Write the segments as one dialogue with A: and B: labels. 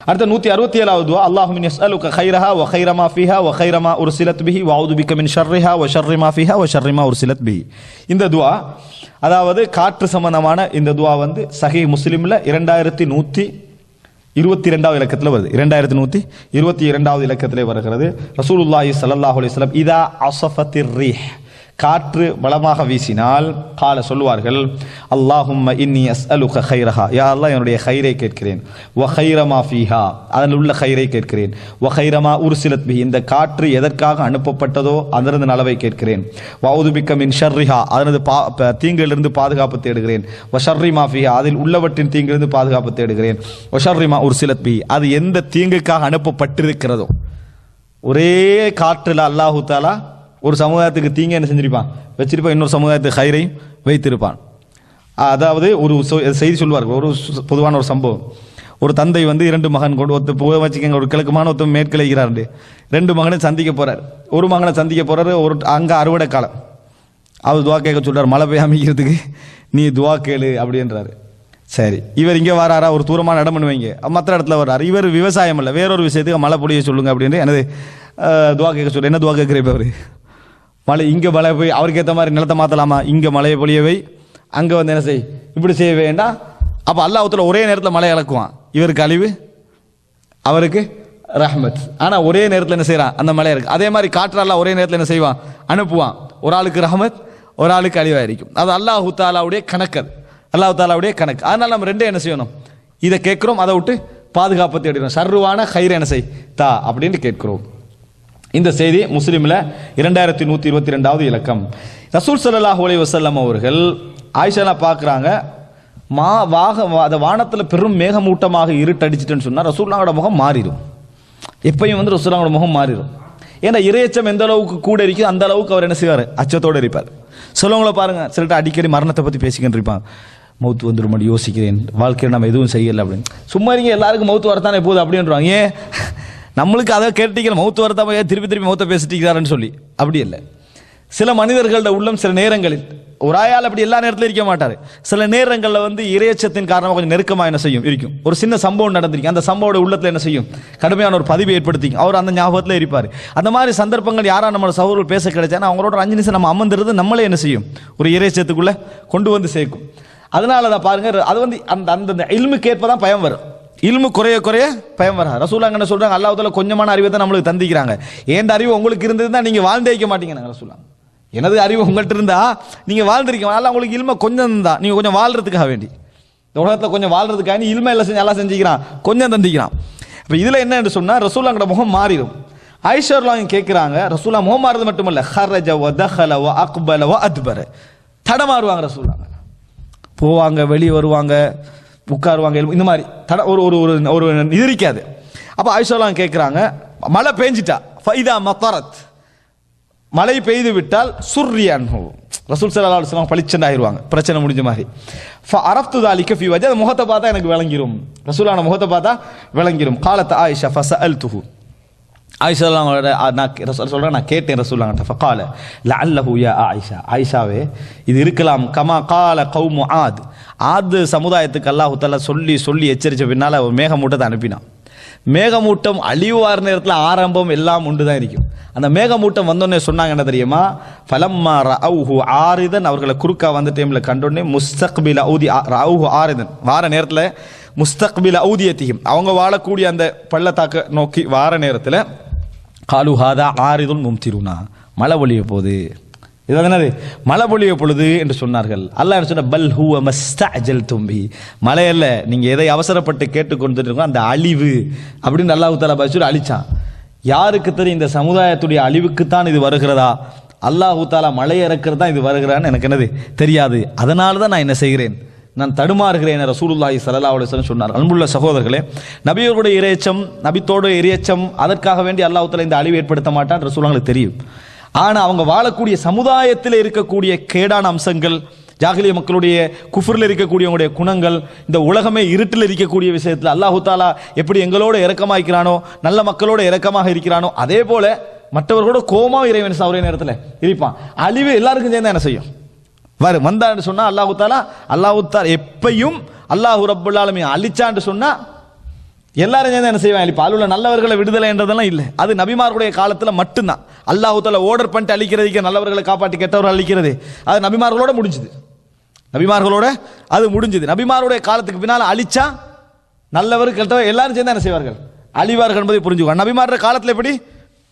A: அடுத்த நூத்தி அறுபத்தி ஏழாவது துவா. எஸ் மின் ஹைரஹா கைரஹா ஹைரமா ஃபிஹா ஒ ஹைரமா ஒரு சிலத் பிஹி வாவுது பிகமின் மின் ஷர்ரிஹா ஒ ஷர்ரிமா ஃபிஹா ஒ ஷர்ரிமா உர்சிலத் பிஹி இந்த துவா அதாவது காற்று சம்பந்தமான இந்த துவா வந்து சஹி முஸ்லீமில் இரண்டாயிரத்தி நூற்றி இருபத்தி இரண்டாவது இலக்கத்தில் வருது இரண்டாயிரத்தி நூற்றி இருபத்தி இரண்டாவது இலக்கத்திலே வருகிறது ரசூலுல்லாஹி சல்லாஹ் அலிஸ்லாம் இதா அசஃபத்திர் ரீஹ் காற்று பலமாக வீசினால் கால சொல்வார்கள் அல்லாஹும் இன்னி அஸ்அலுக ஹைரஹா யா அல்லா என்னுடைய ஹைரை கேட்கிறேன். வ ஹைரமா ஃபீஹா. அதில் உள்ள ஹைரை கேட்கிறேன். வ ஹைரமா உருசிலத் பி இந்த காற்று எதற்காக அனுப்பப்பட்டதோ அதனது நலவை கேட்கிறேன். வவுதுபிக்க மின் ஷர்ரிஹா. அதனது பா தீங்கிலிருந்து பாதுகாப்பு தேடுகிறேன். வ ஷர்ரி ஃபீஹா. அதில் உள்ளவற்றின் தீங்கிலிருந்து பாதுகாப்பு தேடுகிறேன். வ ஷர்ரிமா உர்சிலத் பி அது எந்த தீங்குக்காக அனுப்பப்பட்டிருக்கிறதோ. ஒரே காற்றில் அல்லாஹு தாலா ஒரு சமுதாயத்துக்கு தீங்க என்ன செஞ்சிருப்பான்? வச்சிருப்பான் இன்னொரு சமுதாயத்துக்கு ஹைரையும் வைத்திருப்பான். அதாவது ஒரு செய்தி சொல்வார்கள் ஒரு பொதுவான ஒரு சம்பவம். ஒரு தந்தை வந்து இரண்டு மகன் கொண்டு ஒருத்த புக வச்சுக்கோங்க ஒரு கிழக்குமான ஒருத்தர் மேற்கிழைகிறாரு ரெண்டு மகனை சந்திக்க போகிறார் ஒரு மகனை சந்திக்க போகிறாரு ஒரு அங்கே அறுவடை காலம். அவர் துவா கேட்க சொல்கிறார் மழை பெய்யாமிக்கிறதுக்கு நீ துவா கேளு அப்படின்றாரு. சரி இவர் இங்கே வராரா? ஒரு தூரமான இடம் பண்ணுவீங்க. மற்ற இடத்துல வர்றாரு இவர் விவசாயம் இல்லை வேறொரு விஷயத்துக்கு மழை பொழிய சொல்லுங்க அப்படின்னு எனது துவா கேட்க சொல்கிறேன் என்ன துவா கேட்குறேன் இப்போ அவர்? மழை இங்கே மழை போய் அவருக்கு ஏற்ற மாதிரி நிலத்தை மாற்றலாமா இங்கே மழையை பொழியவை. அங்கே வந்து என்ன செய்? இப்படி செய்ய வேண்டாம் அப்போ அல்லாஹத்தில் ஒரே நேரத்தில் மழை இழக்குவான் இவருக்கு அழிவு அவருக்கு ரஹ்மத். ஆனால் ஒரே நேரத்தில் என்ன செய்கிறான் அந்த மலை இருக்கு அதே மாதிரி காற்றாலாம் ஒரே நேரத்தில் என்ன செய்வான்? அனுப்புவான். ஒரு ஆளுக்கு ரஹ்மத் ஒரு ஆளுக்கு அழிவாக இருக்கும் அது அல்லாஹு தாலாவுடைய கணக்கு அது. அல்லாஹு தாலாவுடைய கணக்கு. அதனால் நம்ம ரெண்டே என்ன செய்யணும்? இதை கேட்குறோம் அதை விட்டு பாதுகாப்பு தேடிடும் சர்வான கயிறு என்ன செய்? தா அப்படின்னு கேட்கிறோம். இந்த செய்தி முஸ்லீமில் இரண்டாயிரத்தி நூற்றி இருபத்தி ரெண்டாவது இலக்கம். ரசூல் சல்லாஹ் அலைஹி வசல்லம் அவர்கள் ஆயிஷாலா பார்க்குறாங்க மா வாக அந்த வானத்தில் பெரும் மேகமூட்டமாக இருட்டடிச்சிட்டுன்னு சொன்னால் ரசூல்லாவோட முகம் மாறிடும் எப்பயும் வந்து ரசூல்லாவோட முகம் மாறிடும் ஏன்னா இறையச்சம் எந்த அளவுக்கு கூட இருக்கோ அந்த அளவுக்கு அவர் என்ன செய்வார்? அச்சத்தோடு இருப்பார். சிலவங்கள பாருங்க சிலர்ட்ட அடிக்கடி மரணத்தை பற்றி பேசிக்கிட்டு இருப்பாங்க. மௌத்து வந்துடும் யோசிக்கிறேன். வாழ்க்கையில் நம்ம எதுவும் செய்யலை அப்படின்னு. சும்மா இருங்க எல்லாருக்கும் மௌத்து வரத்தானே போகுது அப்படின்றாங்க. ஏன்? நம்மளுக்கு அதை கேட்டீங்க மௌத்து வரத்தாம திருப்பி திருப்பி மௌத்த பேசிட்டீங்கிறாருன்னு சொல்லி. அப்படி இல்லை. சில மனிதர்களோட உள்ளம் சில நேரங்களில் ஒரு ஆயால் அப்படி எல்லா நேரத்திலும் இருக்க மாட்டார். சில நேரங்களில் வந்து இறையச்சத்தின் காரணமாக கொஞ்சம் நெருக்கமாக என்ன செய்யும்? இருக்கும். ஒரு சின்ன சம்பவம் நடந்திருக்கு. அந்த சம்பவோட உள்ளத்தில் என்ன செய்யும்? கடுமையான ஒரு பதிவை ஏற்படுத்தி அவர் அந்த ஞாபகத்தில் இருப்பார். அந்த மாதிரி சந்தர்ப்பங்கள் யாரா நம்ம சகோதரர்கள் பேச கிடைச்சானா அவங்களோட அஞ்சு நிமிஷம் நம்ம அமர்ந்துறது நம்மளே என்ன செய்யும்? ஒரு இறையச்சத்துக்குள்ளே கொண்டு வந்து சேர்க்கும். அதனால தான் பாருங்கள் அது வந்து அந்த அந்த இல்முக்கு ஏற்ப தான் பயம் வரும். இல்மு குறைய குறைய பயம் வரா ரசூலாங்க என்ன சொல்றாங்க? அல்லாஹ்வுத்தாலா கொஞ்சமான அறிவை தான் நம்மளுக்கு தந்திக்கிறாங்க ஏந்த அறிவு உங்களுக்கு இருந்ததுன்னா நீங்க வாழ்ந்தே வைக்க மாட்டீங்க ரசூலாங்க எனது அறிவு உங்கள்கிட்ட இருந்தா நீங்க வாழ்ந்திருக்கீங்க. அதனால உங்களுக்கு இல்ம கொஞ்சம் தான் நீங்க கொஞ்சம் வாழ்றதுக்காக வேண்டி. இந்த உலகத்தில் கொஞ்சம் வாழ்றதுக்காக நீ இல்மை எல்லாம் செஞ்சு எல்லாம் செஞ்சுக்கிறான். கொஞ்சம் தந்திக்கிறான். இப்போ இதில் என்ன என்று ரசூலாங்கட முகம் மாறிடும். ஐஸ்வர்லாம் கேட்குறாங்க ரசூலா முகம் மாறுறது மட்டும் ஹரஜ வ தஹல வ அக்பல வ தடமாறுவாங்க ரசூலாங்க போவாங்க வெளியே வருவாங்க. உட்காருவாங்க. இந்த மாதிரி தட ஒரு ஒரு ஒரு ஒரு இது இருக்காது அப்போ ஆயுஷாலாம் கேட்குறாங்க மழை பெஞ்சிட்டா ஃபைதா மத்தரத். மழை பெய்து விட்டால் சுர்ரியான் ரசூல் சல்லா அலுவலாம் பளிச்சண்டு ஆயிடுவாங்க பிரச்சனை முடிஞ்ச மாதிரி. அரப்து தாலிக்கு ஃபி வஜ் அந்த முகத்தை பார்த்தா எனக்கு விளங்கிரும். ரசூலான முகத்தை பார்த்தா விளங்கிரும். காலத்தை ஆயிஷா ஃபச அல் துஹூ ஆயிஷாங்களோட நான் கே- ரசூல் சொல்கிறேன் நான் கேட்டேன் ரசூலாங்கிட்ட ஃபகால லஅல்லஹு யா ஆயிஷா. ஆயிஷாவே இது இருக்கலாம். கமா கால கௌமு ஆத். ஆத் சமுதாயத்துக்கு அல்லாஹ் சொல்லி சொல்லி எச்சரித்த பின்னால ஒரு மேகமூட்டத்தை அனுப்பினான். மேகமூட்டம் அழிவார் நேரத்தில் ஆரம்பம் எல்லாம் உண்டு தான் இருக்கும். அந்த மேகமூட்டம் வந்தோடனே சொன்னாங்க என்ன தெரியுமா? ஃபலம்மா ரவுஹு ஆரிதன் அவர்களை குறுக்கா வந்த டைமில் கண்டோடனே முஸ்தக்பில் ஊதி ரவுஹு ஆரிதன். வார நேரத்தில் முஸ்தக்பில ஊதியத்தையும் அவங்க வாழக்கூடிய அந்த பள்ளத்தாக்க நோக்கி வார நேரத்தில் காலு ஹாதா ஆரிதுல் மும்திருனா. மழை பொழிய போகுது. இது என்னது? மழை பொழிய பொழுது என்று சொன்னார்கள். அல்லாஹ் என்ன சொன்ன பல் ஹூ மஸ்தஅஜல் தும்பி மழையல்ல நீங்கள் எதை அவசரப்பட்டு கேட்டுக்கொண்டு அந்த அழிவு அப்படின்னு அல்லாஹு தாலா பசூர் அழிச்சான். யாருக்கு தெரியும் இந்த சமுதாயத்துடைய அழிவுக்குத்தான் இது வருகிறதா? அல்லாஹு தாலா மழை இறக்கிறது தான் இது வருகிறான்னு எனக்கு என்னது? தெரியாது. அதனால தான் நான் என்ன செய்கிறேன்? நான் தடுமாறுகிறேன் என ரசூலுல்லாஹி சல்லா அலுவலம் சொன்னார். அன்புள்ள சகோதரர்களே நபியோருடைய இறையச்சம் நபித்தோட இறையச்சம் அதற்காக வேண்டி அல்லாஹத்தில் இந்த அழிவு ஏற்படுத்த மாட்டான் ரசூலாங்களுக்கு தெரியும். ஆனால் அவங்க வாழக்கூடிய சமுதாயத்தில் இருக்கக்கூடிய கேடான அம்சங்கள் ஜாகிலிய மக்களுடைய குஃபரில் இருக்கக்கூடியவங்களுடைய குணங்கள் இந்த உலகமே இருட்டில் இருக்கக்கூடிய விஷயத்தில் அல்லாஹு தாலா எப்படி எங்களோட இறக்கமாக்கிறானோ நல்ல மக்களோட இறக்கமாக இருக்கிறானோ அதே போல மற்றவர்களோட கோமா இறைவன் ஒரே நேரத்தில் இருப்பான். அழிவு எல்லாருக்கும் சேர்ந்து என்ன செய்யும்? வரு வந்தான்னு சொன்னா அல்லாஹு தாலா அல்லாஹு தாலா எப்பையும் அல்லாஹு ரப்புல்லாலுமே அழிச்சான்னு சொன்னா எல்லாரும் சேர்ந்து என்ன செய்வாங்க? இப்போ உள்ள நல்லவர்களை விடுதலைன்றதெல்லாம் இல்லை. அது நபிமார்களுடைய காலத்தில் மட்டும்தான். அல்லாஹு தாலா ஓர்டர் பண்ணிட்டு அழிக்கிறதுக்கு நல்லவர்களை காப்பாற்றி கெட்டவர்கள் அழிக்கிறது. அது நபிமார்களோட முடிஞ்சுது. நபிமார்களோட அது முடிஞ்சுது. நபிமாருடைய காலத்துக்கு பின்னால் அழிச்சா நல்லவர் கெட்டவர் எல்லாரும் சேர்ந்து என்ன செய்வார்கள்? அழிவார்கள் என்பதை புரிஞ்சுக்கோ நபிமார காலத்தில் எப்படி?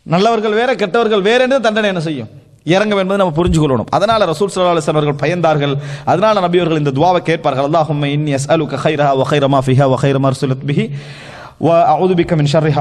A: நல்லவர்கள் வேற கெட்டவர்கள் வேற என்று தண்டனை என்ன செய்யும்? இறங்கும் என்பதை நம்ம புரிஞ்சுக்கொள்ளணும். அதனால ரசூல் ஸல்லல்லாஹு அலைஹி அவர்கள் பயந்தார்கள். அதனால நபியவர்கள் இந்த துவாவை கேட்பார்கள். அல்லாஹும் இன் அஸ்அலுக கைரஹா வ கைர ஃபிஹா வ கைர பிஹி வ அஊது பிக்க மின் ஷர்ரிஹா.